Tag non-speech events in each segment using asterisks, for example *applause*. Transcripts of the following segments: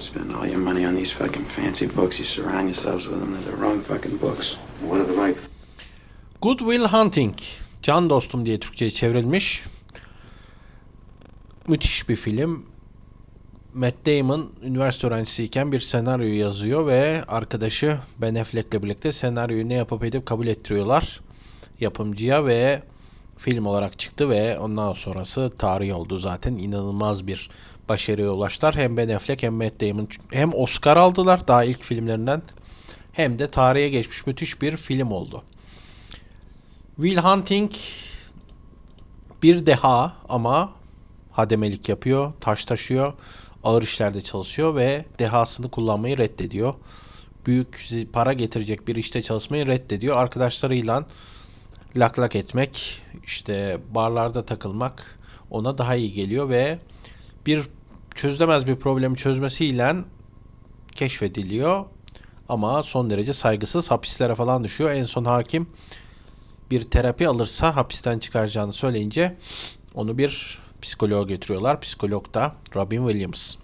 Spend all your money on these fucking fancy books. You surround yourselves with them. They're the wrong fucking books. What are the right? Good Will Hunting. Can Dostum diye Türkçe'ye çevrilmiş. Müthiş bir film. Matt Damon üniversite öğrencisiyken bir senaryo yazıyor ve arkadaşı Ben Affleck'le birlikte senaryoyu ne yapıp edip kabul ettiriyorlar yapımcıya ve film olarak çıktı ve ondan sonrası tarih oldu zaten inanılmaz bir başarıya ulaştılar. Hem Ben Affleck hem Matt Damon hem Oscar aldılar daha ilk filmlerinden hem de tarihe geçmiş müthiş bir film oldu. Will Hunting bir deha ama hademelik yapıyor, taş taşıyor, ağır işlerde çalışıyor ve dehasını kullanmayı reddediyor. Büyük para getirecek bir işte çalışmayı reddediyor. Arkadaşlarıyla lak lak etmek, işte barlarda takılmak ona daha iyi geliyor ve bir çözülemez bir problemi çözmesiyle keşfediliyor. Ama son derece saygısız hapislere falan düşüyor. En son hakim bir terapi alırsa hapisten çıkaracağını söyleyince onu bir psikoloğa götürüyorlar. Psikolog da Robin Williams.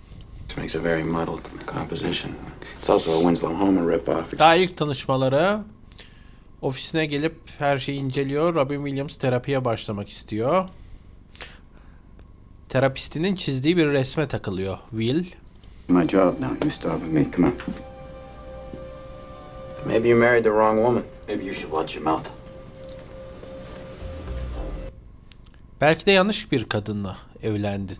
Daha ilk tanışmaları ofisine gelip her şeyi inceliyor. Robin Williams terapiye başlamak istiyor. Terapistinin çizdiği bir resme takılıyor. Will. My job. No, you start with me. Come on. Maybe you married the wrong woman. Maybe you should watch your mouth. Belki de yanlış bir kadınla evlendin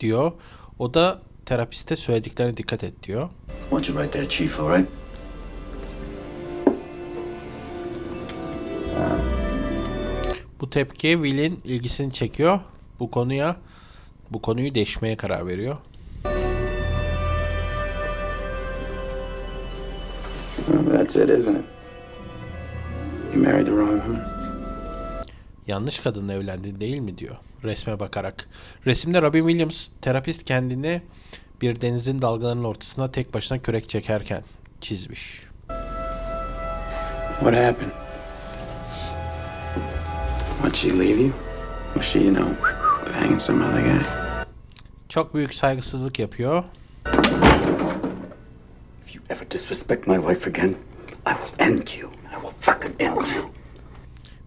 diyor. O da terapiste söylediklerine dikkat et diyor. Want you right there, Chief, all right? Bu tepki Will'in ilgisini çekiyor. Bu konuya bu konuyu deşmeye karar veriyor. That's it, isn't it? You married the wrong woman. Yanlış kadınla evlendin değil mi diyor resme bakarak. Resimde Robin Williams terapist kendini bir denizin dalgalarının ortasına tek başına kürek çekerken çizmiş. What happened? Why'd she leave you? Was she, you know, banging some other guy? Çok büyük saygısızlık yapıyor. If you ever disrespect my wife again, I will end you. I will fucking end you.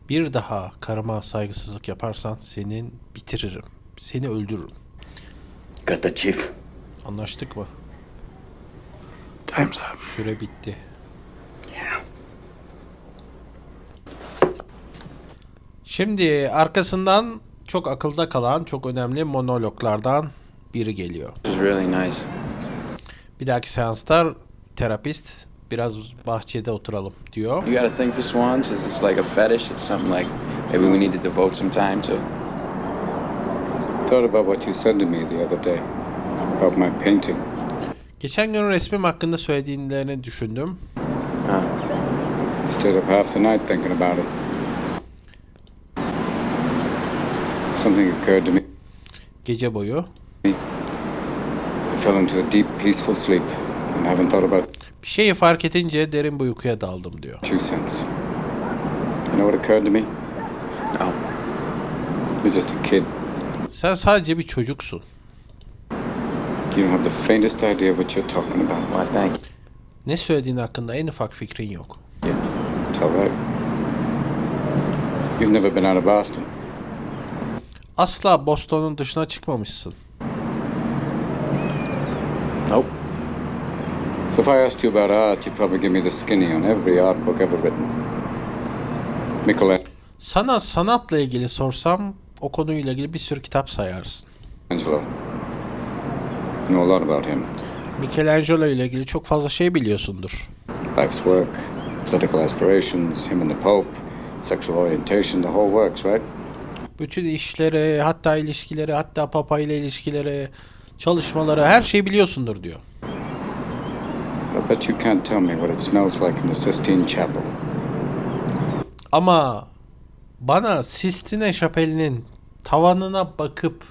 Bir daha karıma saygısızlık yaparsan senin bitiririm. Seni öldürürüm. Got that, Chief? Anlaştık mı? Time's up. Süre bitti. Yeah. Şimdi arkasından çok akılda kalan çok önemli monologlardan biri geliyor. Bir dahaki seansta terapist biraz bahçede oturalım diyor. You got a thing for swans? Is this like a fetish? It's something like maybe we need to devote some time to. thought about what you said to me the other day about my painting. Geçen gün resmim hakkında söylediğinlerini düşündüm. Stayed up half the night thinking about it. Something occurred to me. Gece boyu. I fell into a deep, peaceful sleep and haven't thought about Bir şeyi fark edince derin bir uykuya daldım diyor. you since. You know what occurred to me? No. You're just a kid. Sen sadece bir çocuksun. You don't have the faintest idea what you're talking about. Why, thank you. Ne söylediğin hakkında en ufak fikrin yok. It's all right. You've never been out of Boston. Asla Boston'un dışına çıkmamışsın. Nope. So if I asked you about art, you'd probably give me the skinny on every art book ever written. Michelangelo. Sana sanatla ilgili sorsam o konuyla ilgili bir sürü kitap sayarsın. Know a lot about him. Michelangelo ile ilgili çok fazla şey biliyorsundur. Life's work, political aspirations, him and the Pope, sexual orientation, the whole works, right? Bütün işleri, hatta ilişkileri, hatta Papa ile ilişkileri, çalışmaları, her şeyi biliyorsundur diyor. I bet you can't tell me what it smells like in the Sistine Chapel. Ama bana Sistine Şapeli'nin tavanına bakıp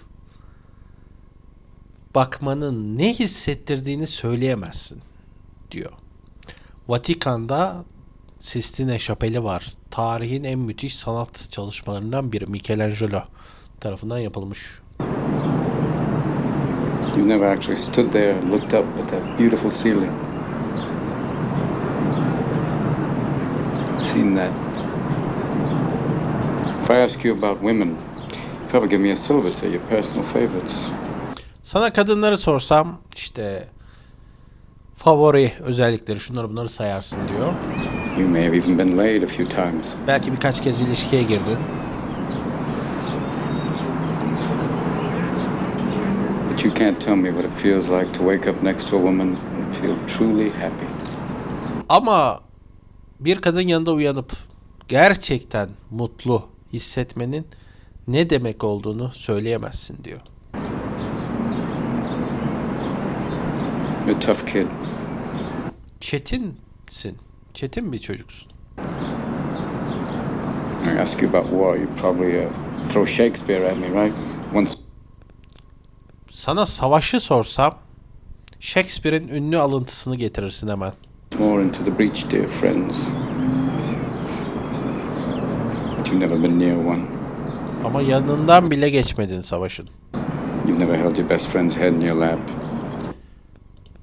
bakmanın ne hissettirdiğini söyleyemezsin diyor. Vatikan'da Sistine Şapeli var. Tarihin en müthiş sanat çalışmalarından biri Michelangelo tarafından yapılmış. You never actually stood there and looked up at that beautiful ceiling. Seen that. If I ask you about women, you probably give me a silver, say your personal favorites. Sana kadınları sorsam işte favori özellikleri şunları bunları sayarsın diyor. You may have even been laid a few times. Belki birkaç kez ilişkiye girdin. But you can't tell me what it feels like to wake up next to a woman and feel truly happy. Ama bir kadın yanında uyanıp gerçekten mutlu hissetmenin ne demek olduğunu söyleyemezsin diyor. You're a tough kid. Çetinsin. Çetin bir çocuksun. I ask you about war, you probably uh, throw Shakespeare at me, right? Once Sana savaşı sorsam Shakespeare'in ünlü alıntısını getirirsin hemen. more into the breach, dear friends. But you've never been near one. Ama yanından bile geçmedin savaşın. You've never held your best friend's head in your lap.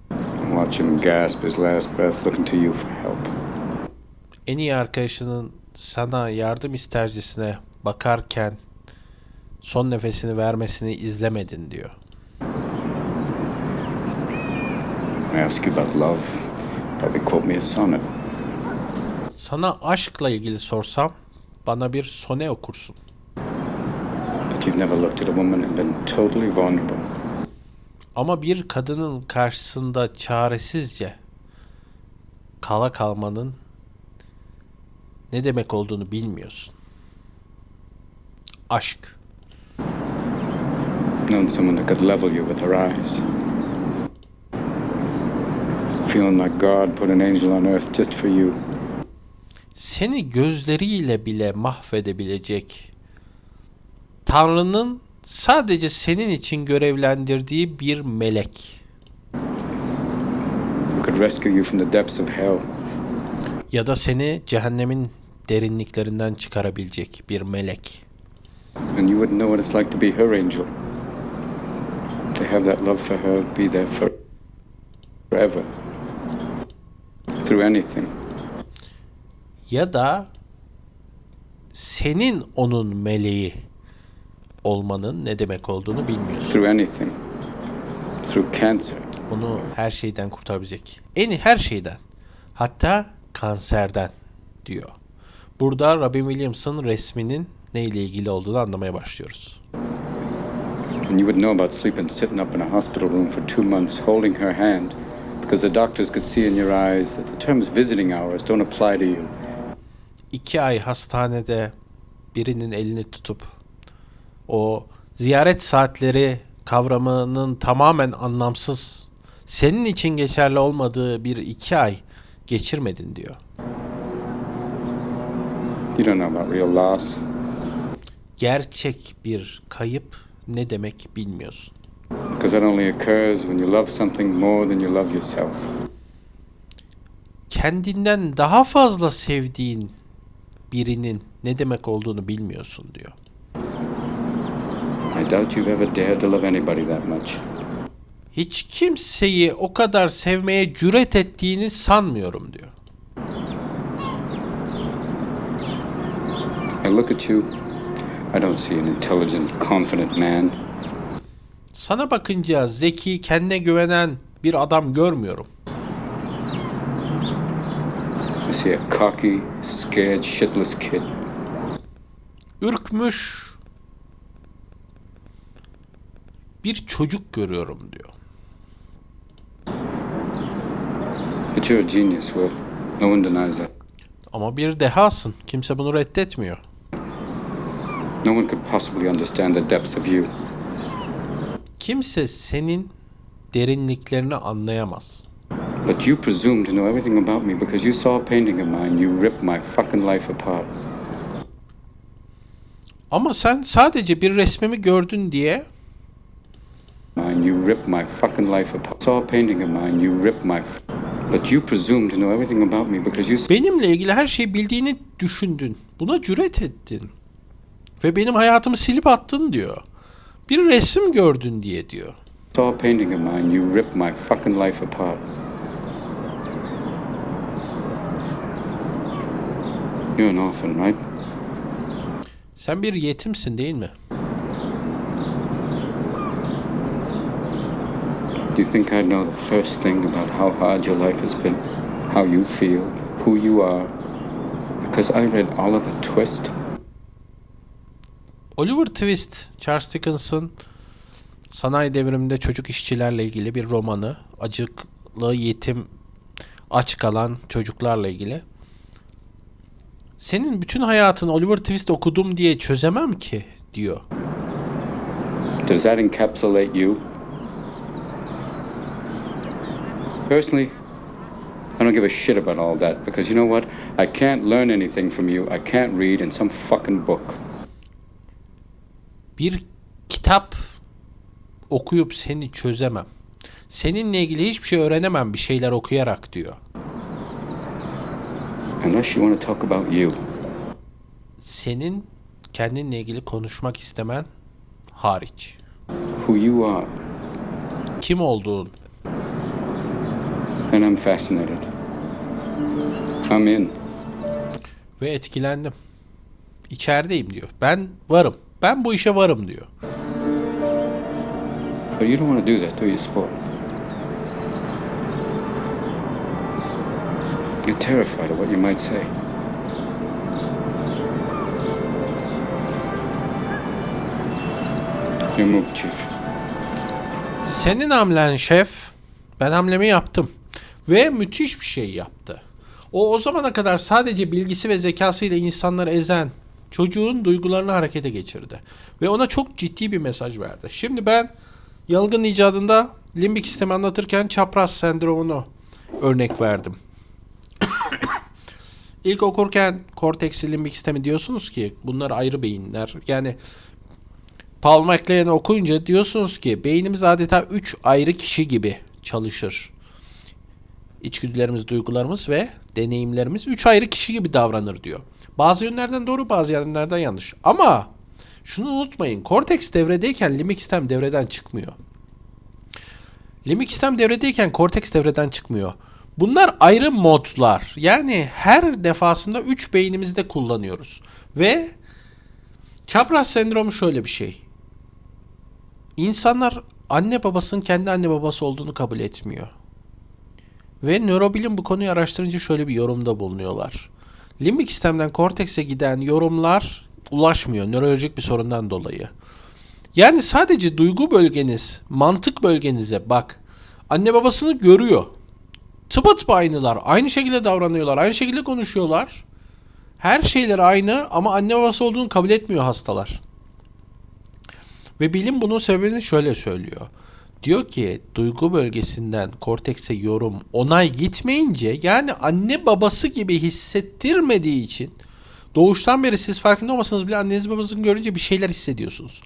And watch him gasp his last breath looking to you for help. En iyi arkadaşının sana yardım istercesine bakarken son nefesini vermesini izlemedin diyor. I ask you about love. Probably quote me a sonnet. Sana aşkla ilgili sorsam bana bir sone okursun. But you've never looked at a woman and been totally vulnerable. Ama bir kadının karşısında çaresizce kala kalmanın ne demek olduğunu bilmiyorsun. Aşk. Known someone that could level you with her eyes. Feeling like God put an angel on earth just for you. Seni gözleriyle bile mahvedebilecek Tanrı'nın sadece senin için görevlendirdiği bir melek Who could rescue you from the depths of hell. ya da seni cehennemin derinliklerinden çıkarabilecek bir melek. And you wouldn't know what it's like to be her angel. To have that love for her be there for forever. Through anything. ya da senin onun meleği olmanın ne demek olduğunu bilmiyorsun. Through anything. Through cancer. Onu her şeyden kurtarabilecek. En her şeyden. Hatta kanserden diyor. Burada Robin Williams'ın resminin neyle ilgili olduğunu anlamaya başlıyoruz. And you would know about sleeping sitting up in a hospital room for two months holding her hand because the doctors could see in your eyes that the terms visiting hours don't apply to you. iki ay hastanede birinin elini tutup o ziyaret saatleri kavramının tamamen anlamsız, senin için geçerli olmadığı bir iki ay geçirmedin diyor. You don't know about real loss. Gerçek bir kayıp ne demek bilmiyorsun. Because that only occurs when you love something more than you love yourself. Kendinden daha fazla sevdiğin birinin ne demek olduğunu bilmiyorsun diyor. I doubt you've ever dared to love anybody that much. Hiç kimseyi o kadar sevmeye cüret ettiğini sanmıyorum diyor. I look at you, I don't see an intelligent, confident man. Sana bakınca zeki, kendine güvenen bir adam görmüyorum. I see a cocky, scared, shitless kid. Ürkmüş bir çocuk görüyorum diyor. But you're a genius, Will. No one denies that. Ama bir dehasın. Kimse bunu reddetmiyor. No one could possibly understand the depths of you. Kimse senin derinliklerini anlayamaz. But you presume to know everything about me because you saw a painting of mine. You ripped my fucking life apart. Ama sen sadece bir resmimi gördün diye Mine, you ripped my fucking life apart. Saw a painting of mine. You ripped my. But you presume to know everything about me because you. benimle ilgili her şeyi bildiğini düşündün. Buna cüret ettin. Ve benim hayatımı silip attın diyor. Bir resim gördün diye diyor. saw a painting of mine, you ripped my fucking life apart. You're an orphan, right? Sen bir yetimsin değil mi? Do you think I'd know the first thing about how hard your life has been? How you feel? Who you are? Because I read Oliver Twist? Oliver Twist, Charles Dickens'ın sanayi devriminde çocuk işçilerle ilgili bir romanı. Acıklı, yetim, aç kalan çocuklarla ilgili. Senin bütün hayatını Oliver Twist okudum diye çözemem ki diyor. Does that encapsulate you? Personally, I don't give a shit about all that because you know what? I can't learn anything from you. I can't read in some fucking book. Bir kitap okuyup seni çözemem. Seninle ilgili hiçbir şey öğrenemem bir şeyler okuyarak diyor. Unless you want to talk about you. Senin kendinle ilgili konuşmak istemen hariç. Who you are. Kim olduğun, And I'm fascinated. I'm in. ve etkilendim. İçerideyim diyor. Ben varım. Ben bu işe varım diyor. But you don't want to do that, do you, sport? You're terrified of what you might say. Your move, Chief. Senin hamlen şef. Ben hamlemi yaptım. Ve müthiş bir şey yaptı. O o zamana kadar sadece bilgisi ve zekasıyla insanları ezen çocuğun duygularını harekete geçirdi. Ve ona çok ciddi bir mesaj verdi. Şimdi ben Yalgın icadında limbik sistemi anlatırken çapraz sendromunu örnek verdim. *coughs* İlk okurken korteksi limbik sistemi diyorsunuz ki bunlar ayrı beyinler. Yani Paul MacLean'ı okuyunca diyorsunuz ki beynimiz adeta 3 ayrı kişi gibi çalışır. İçgüdülerimiz, duygularımız ve deneyimlerimiz 3 ayrı kişi gibi davranır diyor. Bazı yönlerden doğru, bazı yönlerden yanlış. Ama şunu unutmayın. Korteks devredeyken limbik sistem devreden çıkmıyor. Limbik sistem devredeyken korteks devreden çıkmıyor. Bunlar ayrı modlar. Yani her defasında 3 beynimizde kullanıyoruz. Ve çapraz sendromu şöyle bir şey. İnsanlar anne babasının kendi anne babası olduğunu kabul etmiyor. Ve nörobilim bu konuyu araştırınca şöyle bir yorumda bulunuyorlar. Limbik sistemden kortekse giden yorumlar ulaşmıyor nörolojik bir sorundan dolayı. Yani sadece duygu bölgeniz, mantık bölgenize bak. Anne babasını görüyor. Tıpatıp aynılar. Aynı şekilde davranıyorlar. Aynı şekilde konuşuyorlar. Her şeyleri aynı ama anne babası olduğunu kabul etmiyor hastalar. Ve bilim bunun sebebini şöyle söylüyor. Diyor ki duygu bölgesinden kortekse yorum onay gitmeyince yani anne babası gibi hissettirmediği için doğuştan beri siz farkında olmasanız bile anneniz babanızın görünce bir şeyler hissediyorsunuz.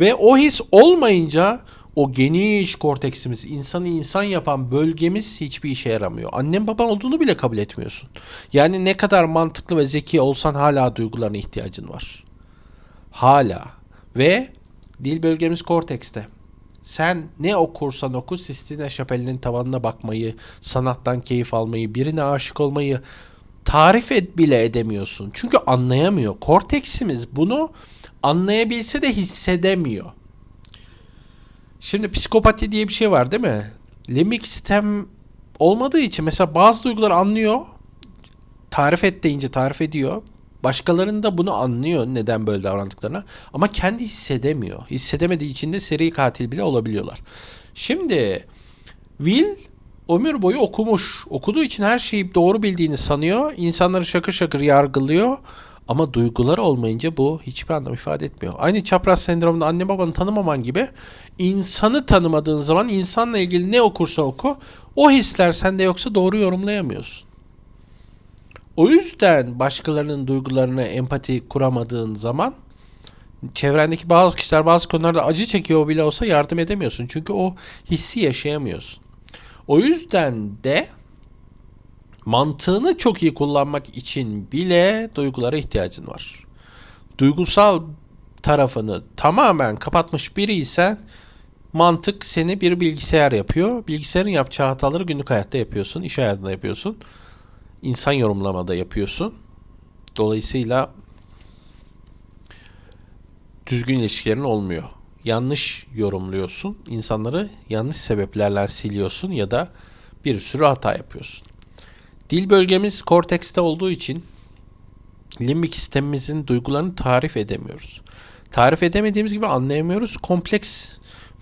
Ve o his olmayınca o geniş korteksimiz, insanı insan yapan bölgemiz hiçbir işe yaramıyor. Annen baban olduğunu bile kabul etmiyorsun. Yani ne kadar mantıklı ve zeki olsan hala duygularına ihtiyacın var. Hala. Ve dil bölgemiz kortekste. Sen ne okursan oku Sistine Şapeli'nin tavanına bakmayı, sanattan keyif almayı, birine aşık olmayı tarif et bile edemiyorsun. Çünkü anlayamıyor. Korteksimiz bunu anlayabilse de hissedemiyor. Şimdi psikopati diye bir şey var değil mi? Limbik sistem olmadığı için mesela bazı duyguları anlıyor. Tarif et deyince tarif ediyor. Başkalarının da bunu anlıyor neden böyle davrandıklarını. Ama kendi hissedemiyor. Hissedemediği için de seri katil bile olabiliyorlar. Şimdi Will ömür boyu okumuş. Okuduğu için her şeyi doğru bildiğini sanıyor. İnsanları şakır şakır yargılıyor. Ama duyguları olmayınca bu hiçbir anlam ifade etmiyor. Aynı çapraz sendromunda anne babanı tanımaman gibi insanı tanımadığın zaman insanla ilgili ne okursa oku o hisler sende yoksa doğru yorumlayamıyorsun. O yüzden başkalarının duygularına empati kuramadığın zaman çevrendeki bazı kişiler bazı konularda acı çekiyor bile olsa yardım edemiyorsun. Çünkü o hissi yaşayamıyorsun. O yüzden de mantığını çok iyi kullanmak için bile duygulara ihtiyacın var. Duygusal tarafını tamamen kapatmış biriysen mantık seni bir bilgisayar yapıyor. Bilgisayarın yapacağı hataları günlük hayatta yapıyorsun, iş hayatında yapıyorsun. İnsan yorumlamada yapıyorsun. Dolayısıyla düzgün ilişkilerin olmuyor. Yanlış yorumluyorsun. insanları yanlış sebeplerle siliyorsun ya da bir sürü hata yapıyorsun. Dil bölgemiz kortekste olduğu için limbik sistemimizin duygularını tarif edemiyoruz. Tarif edemediğimiz gibi anlayamıyoruz. Kompleks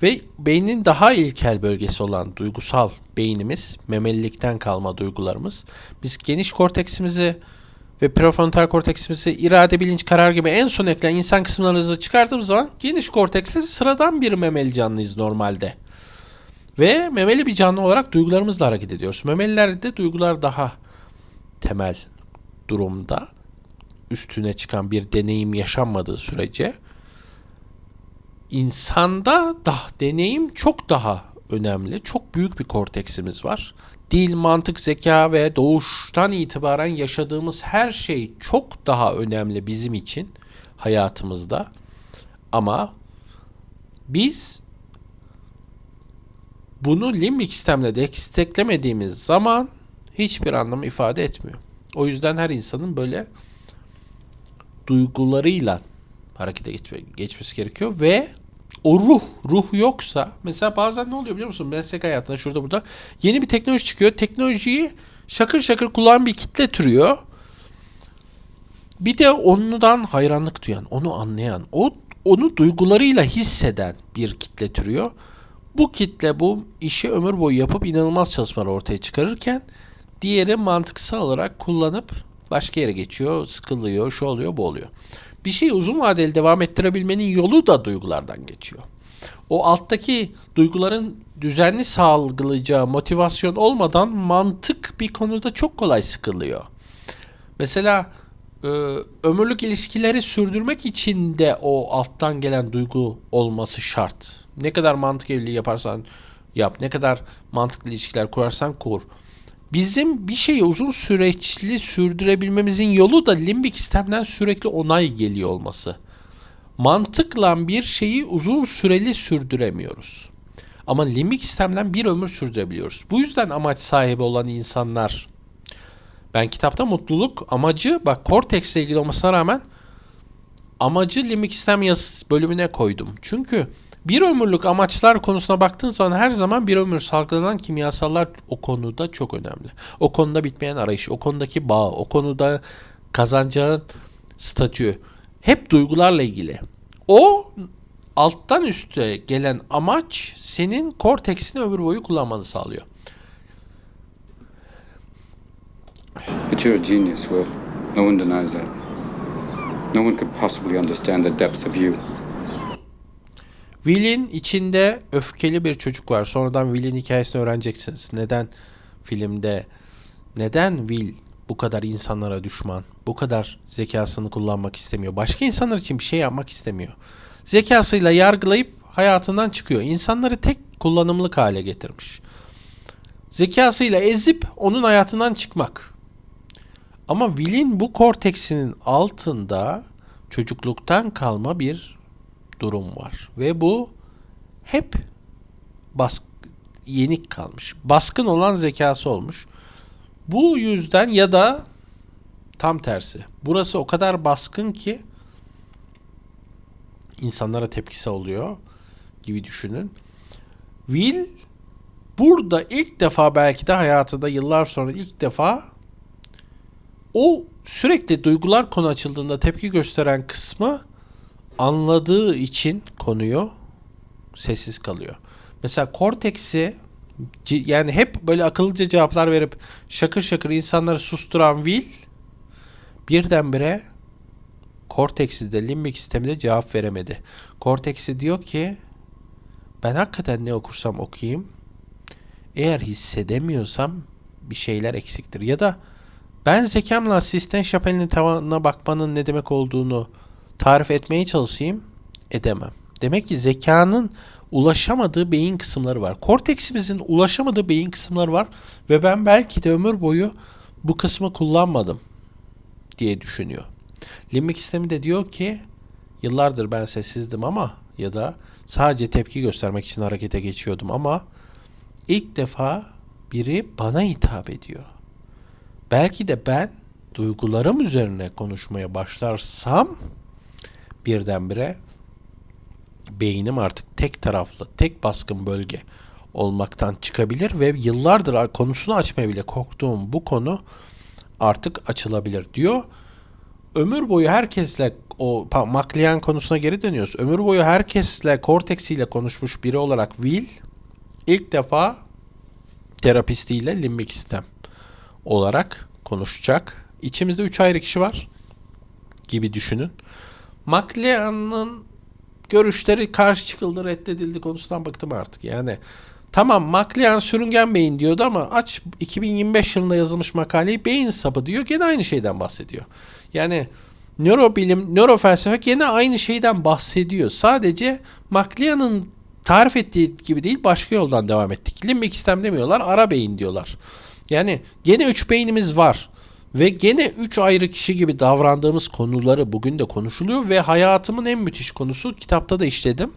ve beynin daha ilkel bölgesi olan duygusal beynimiz, memelilikten kalma duygularımız. Biz geniş korteksimizi ve prefrontal korteksimizi irade, bilinç, karar gibi en son eklenen insan kısımlarımızı çıkardığımız zaman geniş korteksli sıradan bir memeli canlıyız normalde. Ve memeli bir canlı olarak duygularımızla hareket ediyoruz. Memelilerde duygular daha temel durumda. Üstüne çıkan bir deneyim yaşanmadığı sürece insanda da deneyim çok daha önemli. Çok büyük bir korteksimiz var. Dil, mantık, zeka ve doğuştan itibaren yaşadığımız her şey çok daha önemli bizim için hayatımızda. Ama biz bunu limbik sistemle desteklemediğimiz zaman hiçbir anlam ifade etmiyor. O yüzden her insanın böyle duygularıyla harekete geçme, geçmesi gerekiyor ve o ruh, ruh yoksa mesela bazen ne oluyor biliyor musun? Meslek hayatında şurada burada yeni bir teknoloji çıkıyor. Teknolojiyi şakır şakır kullanan bir kitle türüyor. Bir de ondan hayranlık duyan, onu anlayan, o onu duygularıyla hisseden bir kitle türüyor. Bu kitle bu işi ömür boyu yapıp inanılmaz çalışmalar ortaya çıkarırken diğeri mantıksal olarak kullanıp başka yere geçiyor, sıkılıyor, şu oluyor, bu oluyor. Bir şeyi uzun vadeli devam ettirebilmenin yolu da duygulardan geçiyor. O alttaki duyguların düzenli salgılayacağı motivasyon olmadan mantık bir konuda çok kolay sıkılıyor. Mesela e, ömürlük ilişkileri sürdürmek için de o alttan gelen duygu olması şart. Ne kadar mantık evliliği yaparsan yap, ne kadar mantıklı ilişkiler kurarsan kur. Bizim bir şeyi uzun süreçli sürdürebilmemizin yolu da limbik sistemden sürekli onay geliyor olması. Mantıkla bir şeyi uzun süreli sürdüremiyoruz. Ama limbik sistemden bir ömür sürdürebiliyoruz. Bu yüzden amaç sahibi olan insanlar ben kitapta mutluluk amacı bak korteks ile ilgili olmasına rağmen amacı limbik sistem yazısı bölümüne koydum. Çünkü bir ömürlük amaçlar konusuna baktığın zaman her zaman bir ömür salgılanan kimyasallar o konuda çok önemli. O konuda bitmeyen arayış, o konudaki bağ, o konuda kazanacağın statü hep duygularla ilgili. O alttan üste gelen amaç senin korteksini ömür boyu kullanmanı sağlıyor. But you're a genius, Will. No one denies that. No one could possibly understand the depths of you. Will'in içinde öfkeli bir çocuk var. Sonradan Will'in hikayesini öğreneceksiniz. Neden filmde neden Will bu kadar insanlara düşman? Bu kadar zekasını kullanmak istemiyor. Başka insanlar için bir şey yapmak istemiyor. Zekasıyla yargılayıp hayatından çıkıyor. İnsanları tek kullanımlık hale getirmiş. Zekasıyla ezip onun hayatından çıkmak. Ama Will'in bu korteksinin altında çocukluktan kalma bir durum var. Ve bu hep bask yenik kalmış. Baskın olan zekası olmuş. Bu yüzden ya da tam tersi. Burası o kadar baskın ki insanlara tepkisi oluyor gibi düşünün. Will burada ilk defa belki de hayatında yıllar sonra ilk defa o sürekli duygular konu açıldığında tepki gösteren kısmı anladığı için konuyu sessiz kalıyor. Mesela korteksi yani hep böyle akıllıca cevaplar verip şakır şakır insanları susturan Will birdenbire korteksi de limbik sistemi de cevap veremedi. Korteksi diyor ki ben hakikaten ne okursam okuyayım eğer hissedemiyorsam bir şeyler eksiktir. Ya da ben zekamla Sistine Chapel'in tavanına bakmanın ne demek olduğunu tarif etmeye çalışayım edemem. Demek ki zekanın ulaşamadığı beyin kısımları var. Korteksimizin ulaşamadığı beyin kısımları var ve ben belki de ömür boyu bu kısmı kullanmadım diye düşünüyor. Limbik sistemi de diyor ki yıllardır ben sessizdim ama ya da sadece tepki göstermek için harekete geçiyordum ama ilk defa biri bana hitap ediyor. Belki de ben duygularım üzerine konuşmaya başlarsam birdenbire beynim artık tek taraflı, tek baskın bölge olmaktan çıkabilir ve yıllardır konusunu açmaya bile korktuğum bu konu artık açılabilir diyor. Ömür boyu herkesle o Maklian konusuna geri dönüyoruz. Ömür boyu herkesle Cortex ile konuşmuş biri olarak Will ilk defa terapistiyle limbik sistem olarak konuşacak. İçimizde üç ayrı kişi var gibi düşünün. McLean'ın görüşleri karşı çıkıldı, reddedildi konusundan bıktım artık. Yani tamam McLean sürüngen beyin diyordu ama aç 2025 yılında yazılmış makaleyi beyin sapı diyor. Gene aynı şeyden bahsediyor. Yani nörobilim, nörofelsefe gene aynı şeyden bahsediyor. Sadece McLean'ın tarif ettiği gibi değil başka yoldan devam ettik. Limbik sistem demiyorlar, ara beyin diyorlar. Yani gene üç beynimiz var. Ve gene üç ayrı kişi gibi davrandığımız konuları bugün de konuşuluyor ve hayatımın en müthiş konusu kitapta da işledim.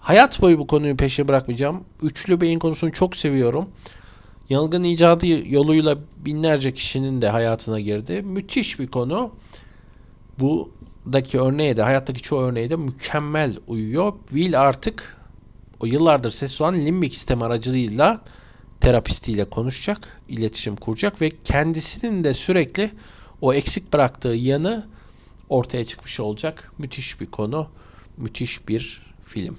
Hayat boyu bu konuyu peşe bırakmayacağım. Üçlü beyin konusunu çok seviyorum. Yanılgın icadı yoluyla binlerce kişinin de hayatına girdi. Müthiş bir konu. Buradaki örneğe de hayattaki çoğu örneğe de mükemmel uyuyor. Will artık o yıllardır sessiz olan limbik sistem aracılığıyla terapistiyle konuşacak, iletişim kuracak ve kendisinin de sürekli o eksik bıraktığı yanı ortaya çıkmış olacak. Müthiş bir konu, müthiş bir film.